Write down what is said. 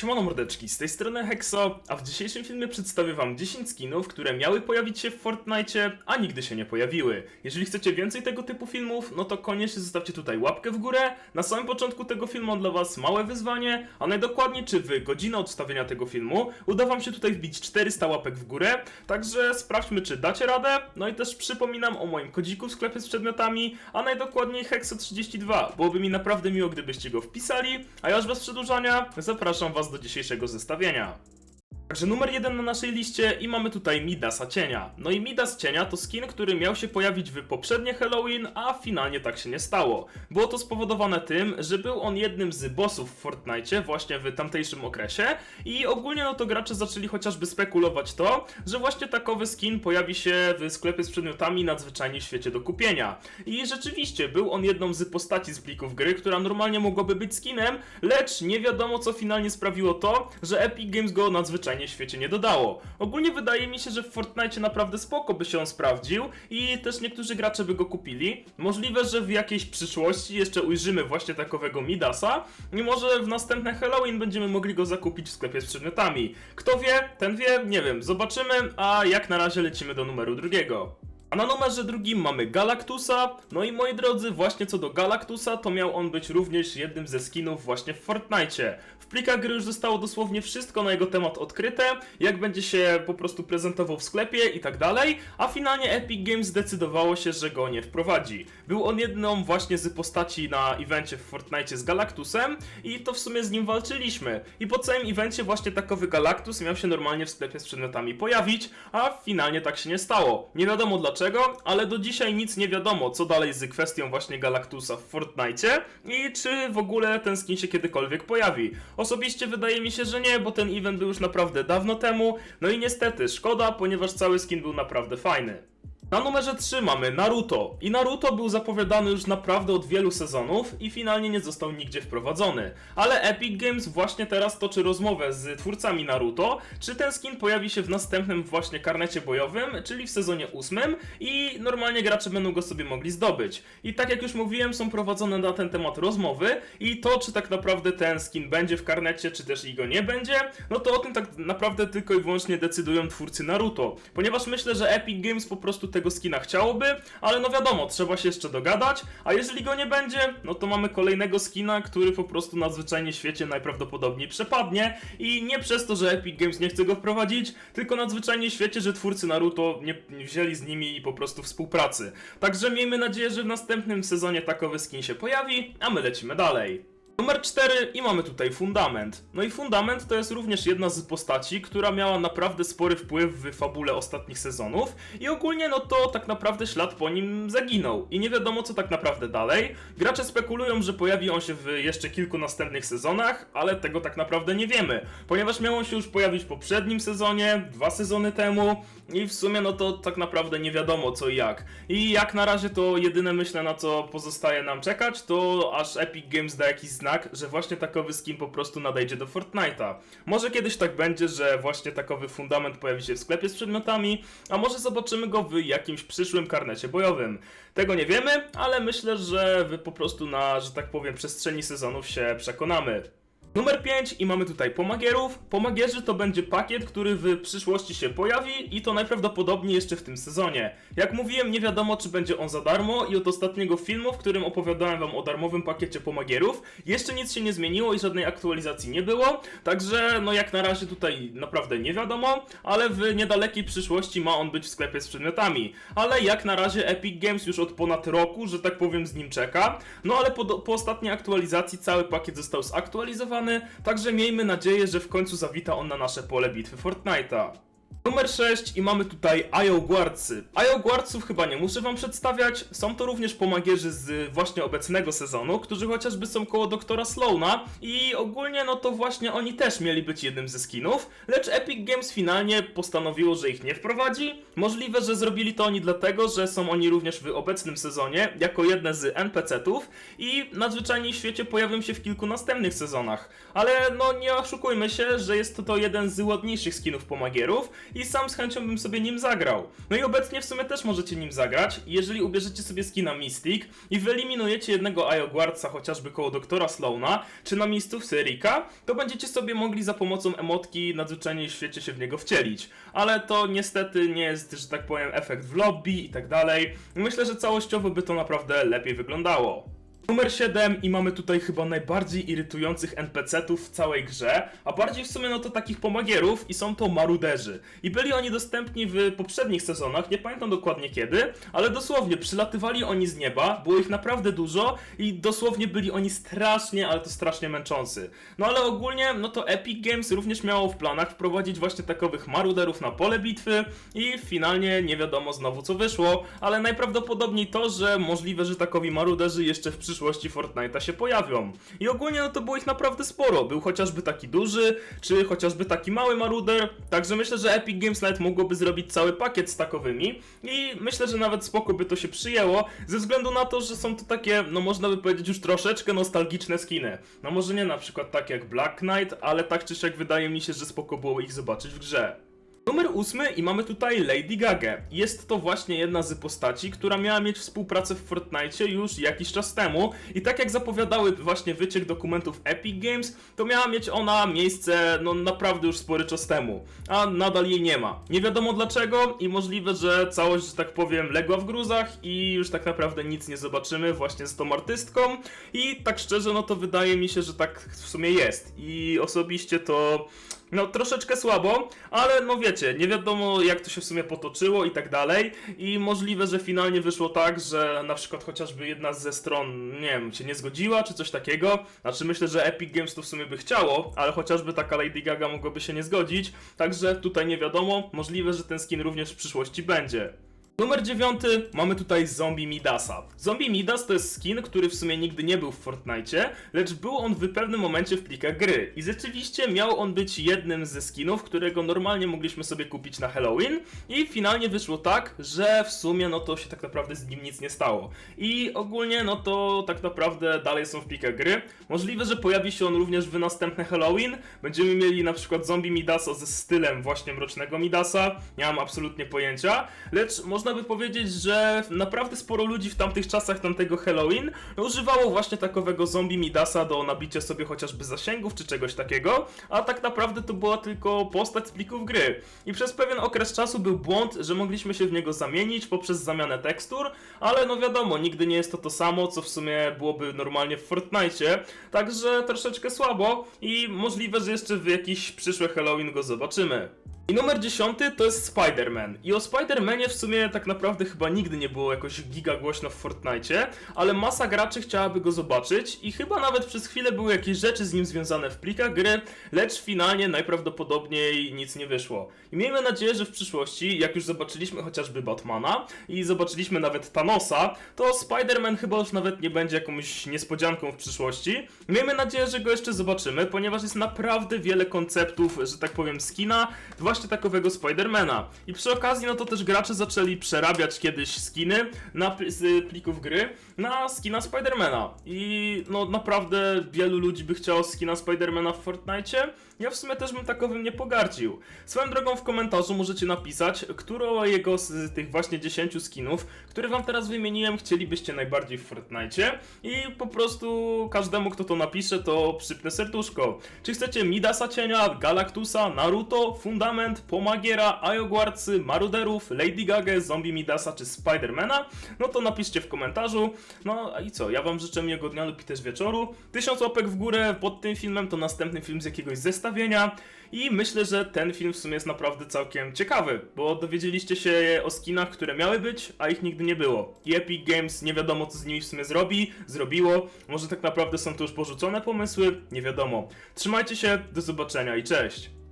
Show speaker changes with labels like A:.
A: Siemano mordeczki, z tej strony Hexo, a w dzisiejszym filmie przedstawię wam 10 skinów, które miały pojawić się w Fortnite, a nigdy się nie pojawiły. Jeżeli chcecie więcej tego typu filmów, no to koniecznie zostawcie tutaj łapkę w górę. Na samym początku tego filmu mam dla was małe wyzwanie, a najdokładniej czy w godzinę odstawienia tego filmu uda wam się tutaj wbić 400 łapek w górę, także sprawdźmy czy dacie radę. No i też przypominam o moim kodziku w sklepie z przedmiotami, a najdokładniej Hexo32. Byłoby mi naprawdę miło, gdybyście go wpisali, a ja już bez przedłużania zapraszam was do dzisiejszego zestawienia. Także numer jeden na naszej liście i mamy tutaj Midasa Cienia. No i Midas Cienia to skin, który miał się pojawić w poprzednie Halloween, a finalnie tak się nie stało. Było to spowodowane tym, że był on jednym z bossów w Fortnite właśnie w tamtejszym okresie i ogólnie no to gracze zaczęli chociażby spekulować to, że właśnie takowy skin pojawi się w sklepie z przedmiotami nadzwyczajnie w świecie do kupienia. I rzeczywiście był on jedną z postaci z plików gry, która normalnie mogłaby być skinem, lecz nie wiadomo co finalnie sprawiło to, że Epic Games go nadzwyczajnie w świecie nie dodało. Ogólnie wydaje mi się, że w Fortnite naprawdę spoko by się on sprawdził i też niektórzy gracze by go kupili. Możliwe, że w jakiejś przyszłości jeszcze ujrzymy właśnie takowego Midasa i może w następne Halloween będziemy mogli go zakupić w sklepie z przedmiotami. Kto wie, ten wie, nie wiem, zobaczymy, a jak na razie lecimy do numeru drugiego. A na numerze drugim mamy Galactusa. No i moi drodzy, właśnie co do Galactusa, to miał on być również jednym ze skinów właśnie w Fortnite. W plikach gry już zostało dosłownie wszystko na jego temat odkryte, jak będzie się po prostu prezentował w sklepie i tak dalej, a finalnie Epic Games zdecydowało się, że go nie wprowadzi. Był on jedną właśnie z postaci na evencie w Fortnite z Galactusem i to w sumie z nim walczyliśmy. I po całym evencie właśnie takowy Galactus miał się normalnie w sklepie z przedmiotami pojawić, a finalnie tak się nie stało. Nie wiadomo dlaczego, ale do dzisiaj nic nie wiadomo, co dalej z kwestią właśnie Galactusa w Fortnite i czy w ogóle ten skin się kiedykolwiek pojawi. Osobiście wydaje mi się, że nie, bo ten event był już naprawdę dawno temu, no i niestety szkoda, ponieważ cały skin był naprawdę fajny. Na numerze 3 mamy Naruto. I Naruto był zapowiadany już naprawdę od wielu sezonów i finalnie nie został nigdzie wprowadzony. Ale Epic Games właśnie teraz toczy rozmowę z twórcami Naruto, czy ten skin pojawi się w następnym właśnie karnecie bojowym, czyli w sezonie 8 i normalnie gracze będą go sobie mogli zdobyć. I tak jak już mówiłem, są prowadzone na ten temat rozmowy i to, czy tak naprawdę ten skin będzie w karnecie, czy też i go nie będzie, no to o tym tak naprawdę tylko i wyłącznie decydują twórcy Naruto. Ponieważ myślę, że Epic Games po prostu tego skina chciałoby, ale no wiadomo, trzeba się jeszcze dogadać, a jeżeli go nie będzie, no to mamy kolejnego skina, który po prostu na zwyczajnie świecie najprawdopodobniej przepadnie i nie przez to, że Epic Games nie chce go wprowadzić, tylko na zwyczajnie świecie, że twórcy Naruto nie, wzięli z nimi po prostu współpracy. Także miejmy nadzieję, że w następnym sezonie takowy skin się pojawi, a my lecimy dalej. Numer 4 i mamy tutaj Fundament. No i Fundament to jest również jedna z postaci, która miała naprawdę spory wpływ w fabule ostatnich sezonów i ogólnie no to tak naprawdę ślad po nim zaginął i nie wiadomo co tak naprawdę dalej. Gracze spekulują, że pojawi on się w jeszcze kilku następnych sezonach, ale tego tak naprawdę nie wiemy, ponieważ miał on się już pojawić w poprzednim sezonie, dwa sezony temu i w sumie no to tak naprawdę nie wiadomo co i jak. I jak na razie to jedyne myślę na co pozostaje nam czekać, to aż Epic Games da jakiś znak, że właśnie takowy skin po prostu nadejdzie do Fortnite'a. Może kiedyś tak będzie, że właśnie takowy fundament pojawi się w sklepie z przedmiotami, a może zobaczymy go w jakimś przyszłym karnecie bojowym. Tego nie wiemy, ale myślę, że wy po prostu na, że tak powiem, przestrzeni sezonów się przekonamy. Numer 5 i mamy tutaj pomagierów. Pomagierzy to będzie pakiet, który w przyszłości się pojawi i to najprawdopodobniej jeszcze w tym sezonie. Jak mówiłem, nie wiadomo czy będzie on za darmo i od ostatniego filmu, w którym opowiadałem wam o darmowym pakiecie pomagierów, jeszcze nic się nie zmieniło i żadnej aktualizacji nie było, także no jak na razie tutaj naprawdę nie wiadomo, ale w niedalekiej przyszłości ma on być w sklepie z przedmiotami. Ale jak na razie Epic Games już od ponad roku, że tak powiem, z nim czeka. No ale po, po ostatniej aktualizacji cały pakiet został zaktualizowany, także miejmy nadzieję, że w końcu zawita on na nasze pole bitwy Fortnite'a. Numer 6 i mamy tutaj Guardcy. Guardców chyba nie muszę wam przedstawiać, są to również pomagierzy z właśnie obecnego sezonu, którzy chociażby są koło doktora Slowna i ogólnie no to właśnie oni też mieli być jednym ze skinów, lecz Epic Games finalnie postanowiło, że ich nie wprowadzi. Możliwe, że zrobili to oni dlatego, że są oni również w obecnym sezonie jako jedne z NPC-ów i nadzwyczajnie w świecie pojawią się w kilku następnych sezonach. Ale no nie oszukujmy się, że jest to jeden z ładniejszych skinów pomagierów i sam z chęcią bym sobie nim zagrał. No i obecnie w sumie też możecie nim zagrać, jeżeli ubierzecie sobie skina Mystic i wyeliminujecie jednego Guardsa chociażby koło doktora Slowna, czy na miejscu Serika, to będziecie sobie mogli za pomocą emotki nadzwyczajnie w świecie się w niego wcielić. Ale to niestety nie jest, że tak powiem, efekt w lobby i tak dalej. Myślę, że całościowo by to naprawdę lepiej wyglądało. Numer 7 i mamy tutaj chyba najbardziej irytujących NPC-ów w całej grze, a bardziej w sumie no to takich pomagierów i są to maruderzy. I byli oni dostępni w poprzednich sezonach, nie pamiętam dokładnie kiedy, ale dosłownie przylatywali oni z nieba, było ich naprawdę dużo i dosłownie byli oni strasznie, ale to strasznie męczący. No ale ogólnie, no to Epic Games również miało w planach wprowadzić właśnie takowych maruderów na pole bitwy i finalnie nie wiadomo znowu co wyszło, ale najprawdopodobniej to, że możliwe, że takowi maruderzy jeszcze w przyszłości Fortnite'a się pojawią. I ogólnie no to było ich naprawdę sporo. Był chociażby taki duży, czy chociażby taki mały maruder, także myślę, że Epic Games nawet mogłoby zrobić cały pakiet z takowymi i myślę, że nawet spoko by to się przyjęło, ze względu na to, że są to takie, no można by powiedzieć już troszeczkę nostalgiczne skiny. No może nie na przykład tak jak Black Knight, ale tak czy siak wydaje mi się, że spoko było ich zobaczyć w grze. Numer ósmy i mamy tutaj Lady Gaga. Jest to właśnie jedna z postaci, która miała mieć współpracę w Fortnite już jakiś czas temu i tak jak zapowiadały właśnie wyciek dokumentów Epic Games, to miała mieć ona miejsce no naprawdę już spory czas temu, a nadal jej nie ma. Nie wiadomo dlaczego i możliwe, że całość, że tak powiem, legła w gruzach i już tak naprawdę nic nie zobaczymy właśnie z tą artystką i tak szczerze, no to wydaje mi się, że tak w sumie jest i osobiście to no troszeczkę słabo, ale no wiecie, nie wiadomo jak to się w sumie potoczyło i tak dalej. I możliwe, że finalnie wyszło tak, że na przykład chociażby jedna ze stron, nie wiem, się nie zgodziła czy coś takiego, znaczy myślę, że Epic Games to w sumie by chciało, ale chociażby taka Lady Gaga mogłaby się nie zgodzić, także tutaj nie wiadomo, możliwe, że ten skin również w przyszłości będzie. Numer dziewiąty, mamy tutaj Zombie Midasa. Zombie Midas to jest skin, który w sumie nigdy nie był w Fortnite, lecz był on w pewnym momencie w plikach gry. I rzeczywiście miał on być jednym ze skinów, którego normalnie mogliśmy sobie kupić na Halloween i finalnie wyszło tak, że w sumie no to się tak naprawdę z nim nic nie stało. I ogólnie no to tak naprawdę dalej są w plikach gry. Możliwe, że pojawi się on również w następne Halloween. Będziemy mieli na przykład Zombie Midasa ze stylem właśnie Mrocznego Midasa. Nie mam absolutnie pojęcia, lecz można by powiedzieć, że naprawdę sporo ludzi w tamtych czasach tamtego Halloween używało właśnie takowego zombie Midasa do nabicia sobie chociażby zasięgów czy czegoś takiego, a tak naprawdę to była tylko postać z plików gry. I przez pewien okres czasu był błąd, że mogliśmy się w niego zamienić poprzez zamianę tekstur, ale no wiadomo, nigdy nie jest to to samo, co w sumie byłoby normalnie w Fortnite, także troszeczkę słabo i możliwe, że jeszcze w jakiś przyszły Halloween go zobaczymy. I numer 10 to jest Spider-Man. I o Spider-Manie w sumie tak naprawdę chyba nigdy nie było jakoś giga głośno w Fortnite, ale masa graczy chciałaby go zobaczyć i chyba nawet przez chwilę były jakieś rzeczy z nim związane w plikach gry, lecz finalnie najprawdopodobniej nic nie wyszło. I miejmy nadzieję, że w przyszłości, jak już zobaczyliśmy chociażby Batmana i zobaczyliśmy nawet Thanosa, to Spider-Man chyba już nawet nie będzie jakąś niespodzianką w przyszłości. Miejmy nadzieję, że go jeszcze zobaczymy, ponieważ jest naprawdę wiele konceptów, że tak powiem, skina, właśnie takowego Spidermana. I przy okazji, no to też gracze zaczęli przerabiać kiedyś skiny na, z plików gry na skina Spidermana. I no naprawdę wielu ludzi by chciało skina Spidermana w Fortnite. Ja w sumie też bym takowym nie pogardził. Swoją drogą w komentarzu możecie napisać, którą jego z tych właśnie 10 skinów, które wam teraz wymieniłem, chcielibyście najbardziej w Fortnite. I po prostu każdemu, kto to napisze, to przypnę serduszko. Czy chcecie Midasa Cienia, Galactusa, Naruto, Fundament, Pomagiera, Iogwarcy, Maruderów, Lady Gaga, Zombie Midasa czy Spidermana? No to napiszcie w komentarzu. No i co, ja wam życzę miłego dnia lub też wieczoru. Tysiąc łapek w górę pod tym filmem to następny film z jakiegoś zestawienia. I myślę, że ten film w sumie jest naprawdę całkiem ciekawy, bo dowiedzieliście się o skinach, które miały być, a ich nigdy nie było. I Epic Games nie wiadomo co z nimi w sumie zrobi, zrobiło. Może tak naprawdę są to już porzucone pomysły, nie wiadomo. Trzymajcie się, do zobaczenia i cześć!